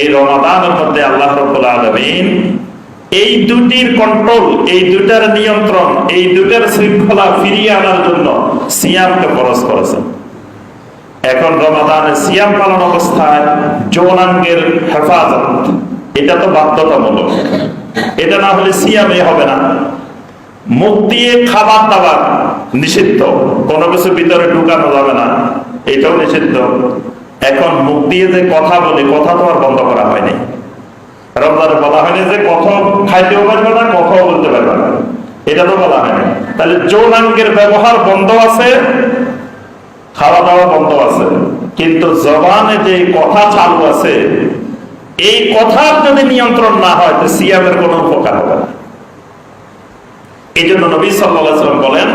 এই রমাদানের মধ্যে আল্লাহ আলমিন এই দুটির কন্ট্রোল এই দুটার নিয়ন্ত্রণ, এই দুটার শৃঙ্খলা ফিরিয়ে আনার জন্য সিয়ামকে খরচ করেছেন। এখন রমাদানে সিয়াম পালন অবস্থায় যৌনাঙ্গের হেফাজত, এটা তো বাধ্যতামূলক। এটা না হলে সিয়ামে হবে না। মুখ দিয়ে খাবার দাবার নিষিদ্ধ। কোনো কিছু ভিতরে ঢুকানো যাবে না। এটাও নিষিদ্ধ। এখন মুখ দিয়ে যে কথা বলে, কথা তো আর বন্ধ করা হয়নি। রমজানে বলা হয়নি যে কথা খাইতেও পারবে না, কথাও বলতে পারবে না। এটা তো বলা হয়নি। তাহলে যৌনাঙ্গের ব্যবহার বন্ধ আছে খাওয়া দাওয়া বন্ধ আছে, কিন্তু জবানে যে কথা চালু আছে, এই কথার যদি নিয়ন্ত্রণ না হয়, তো সিয়ামের কোনো উপকার হবে না। এই জন্য নবী আলাইহি বলেন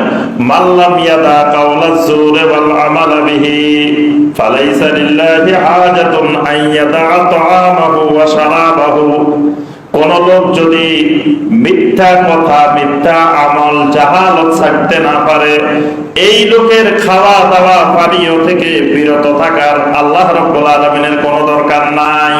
মাল্লাম ইয়াদা যুরে ওয়াল আমালা বিহি। লিল্লাহি হাজাতুন আন ইয়াদা তাআমাহু ওয়া শারাবাহু কোন লোক যদি মিথ্যা কথা, মিথ্যা আমল, জাহালত ছাড়তে না পারে, এই লোকের খাওয়া দাওয়া পানীয় থেকে বিরত থাকার আল্লাহ রাব্বুল আলামিনের কোনো দরকার নাই।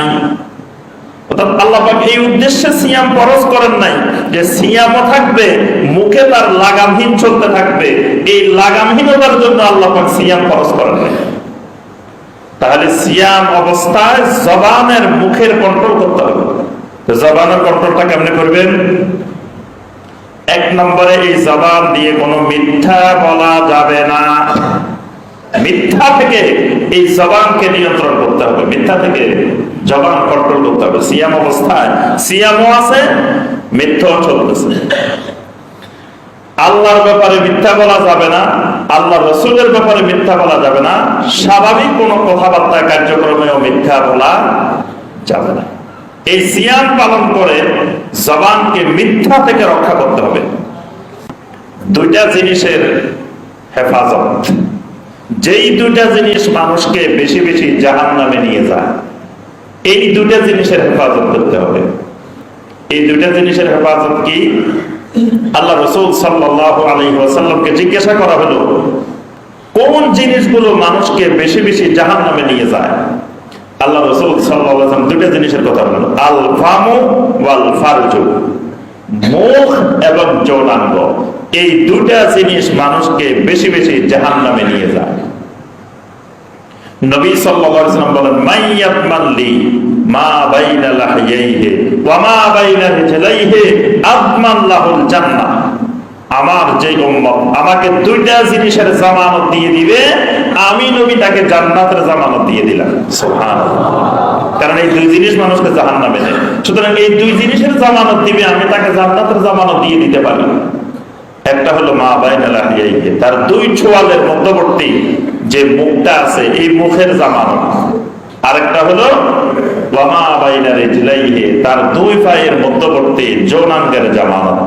অর্থাৎ আল্লাহ এই উদ্দেশ্যে সিয়াম ফরজ করেন নাই যে সিয়ামও থাকবে, মুখে তার লাগামহীন চলতে থাকবে। এই লাগামহীনতার জন্য আল্লাহ সিয়াম ফরজ করেন নাই। তাহলে সিয়াম অবস্থায় জবানের মুখের কন্ট্রোল করতে হবে। জবানের কন্ট্রোলটা কেমনে করবেন? এক নম্বরে এই জবান দিয়ে কোনো মিথ্যা বলা যাবে না। মিথ্যা থেকে এই জবানকে নিয়ন্ত্রণ করতে হবে। মিথ্যা থেকে জবান কন্ট্রোল করতে হবে। সিয়াম অবস্থায় সিয়ামও আছে, মিথ্যাও চলতেছে। আল্লাহর ব্যাপারে মিথ্যা বলা যাবে না আল্লাহ রসুলের ব্যাপারে মিথ্যা বলা যাবে না, স্বাভাবিক কোনো কথাবার্তা কার্যক্রমেও মিথ্যা বলা যাবে না। এই সিয়াম পালন করে জবানকে মিথ্যা থেকে রক্ষা করতে হবে। দুইটা জিনিসের হেফাজত। যেই দুটা জিনিস মানুষকে বেশি বেশি জাহান নামে নিয়ে যায়, এই দুটা জিনিসের হেফাজত করতে হবে। এই দুটা জিনিসের হেফাজত কি? আল্লাহ রসুল সাল্লাহ আলী জিজ্ঞাসা করা হলো, কোন জিনিসগুলো মানুষকে বেশি বেশি জাহান নামে নিয়ে যায়? আল্লাহ রসুল সাল্লাম দুটা জিনিসের কথা বলেন। আল ফামু ওয়াল ফারজু মুখ এবং যৌনাঙ্গ। এই দুটা জিনিস মানুষকে বেশি বেশি জাহান নামে নিয়ে যায়। নবী ওয়াসাল্লাম বলেন মাইয়াত মাল্লি মা আমার যে উম্মত, আমাকে দুইটা জিনিসের জামানত দিয়ে দিবে, আমি নবী তাকে জান্নাতের জামানত দিয়ে দিলাম। কারণ এই দুই জিনিস মানুষকে জাহান্নামে দেয়। সুতরাং এই দুই জিনিসের জামানত দিবে, আমি তাকে জান্নাতের জামানত দিয়ে দিতে পারি একটা হলো মা বাইনা তার দুই ছোয়ালের মধ্যবর্তী যে মুখটা আছে, এই মুখের জামানত। আরেকটা হলো তার দুই পায়ের মধ্যবর্তী যৌনাঙ্গের জামানত।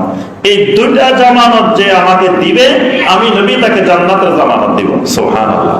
এই দুইটা জামানত যে আমাকে দিবে, আমি নবী তাকে জান্নাতের জামানত দিব। সুবহানাল্লাহ।